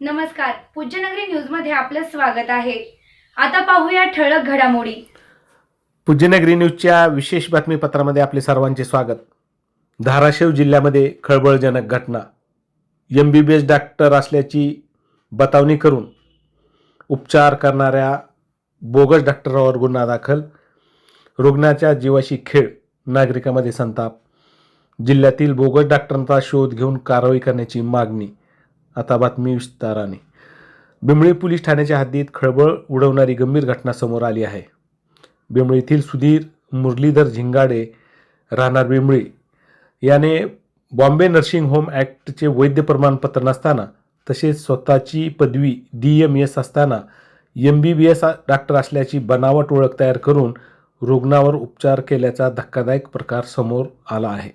नमस्कार. पूज्यनगरी न्यूजमध्ये आपलं स्वागत आहे. आता पाहूया ठळक घडामोडी. पूज्यनगरी न्यूजच्या विशेष बातमीपत्रामध्ये आपले सर्वांचे स्वागत. धाराशिव जिल्ह्यामध्ये खळबळजनक घटना. M B B S doctor असल्याची बतावणी करून उपचार करणाऱ्या बोगस डॉक्टरावर गुन्हा दाखल. रुग्णाच्या जीवाशी खेळ नागरिकांमध्ये संताप. जिल्ह्यातील बोगस डॉक्टरांचा शोध घेऊन कारवाई करण्याची मागणी. आता बातमी विस्ताराने. बिंबळी पोलीस ठाण्याच्या हद्दीत खळबळ उडवणारी गंभीर घटना समोर आली आहे. बिंबळी येथील सुधीर मुरलीधर झिंगाडे राहणार बिंबळी. याने बॉम्बे नर्सिंग होम ॲक्टचे वैद्य प्रमाणपत्र नसताना तसेच स्वतःची पदवी डी एम एस असताना M B B S doctor असल्याची बनावट ओळख तयार करून रुग्णावर उपचार केल्याचा धक्कादायक प्रकार समोर आला आहे.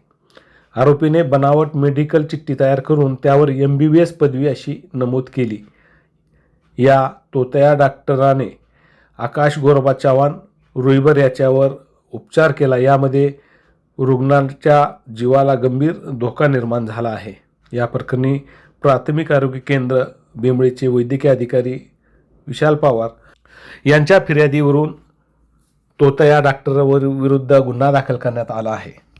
आरोपीने बनावट मेडिकल चिठ्ठी तयार करून त्यावर एम बी बी एस पदवी अशी नमूद केली. या तोतया डॉक्टराने आकाश गोरबा चव्हाण रुईबर याच्यावर उपचार केला. यामध्ये रुग्णांच्या जीवाला गंभीर धोका निर्माण झाला आहे. या प्रकरणी प्राथमिक आरोग्य केंद्र बेंबळीचे वैद्यकीय अधिकारी विशाल पवार यांच्या फिर्यादीवरून तोतया डॉक्टरवर विरुद्ध गुन्हा दाखल करण्यात आला आहे.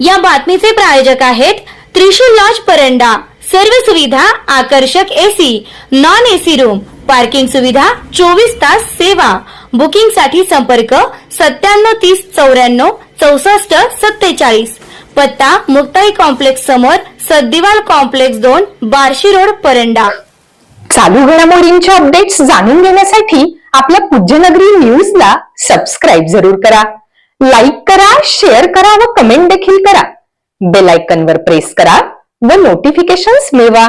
या बातमीचे प्रायोजक आहेत त्रिशूल लॉज परंडा. सर्व सुविधा आकर्षक AC non AC room parking सुविधा चोवीस तास सेवा. बुकिंगसाठी संपर्क सत्त्याण्णव तीस चौऱ्याण्णव चौसष्ट सत्तेचाळीस. पत्ता मुक्ताई कॉम्प्लेक्स समोर सद्दिवाल कॉम्प्लेक्स दोन बार्शी रोड परंडा. चालू घडामोडींचे अपडेट्स जाणून घेण्यासाठी आपल्या पूज्यनगरी न्यूजला सबस्क्राईब जरूर करा. लाईक करा शेअर करा व कमेंट देखील करा. बेल आयकॉन वर प्रेस करा व नोटिफिकेशन्स मिळवा.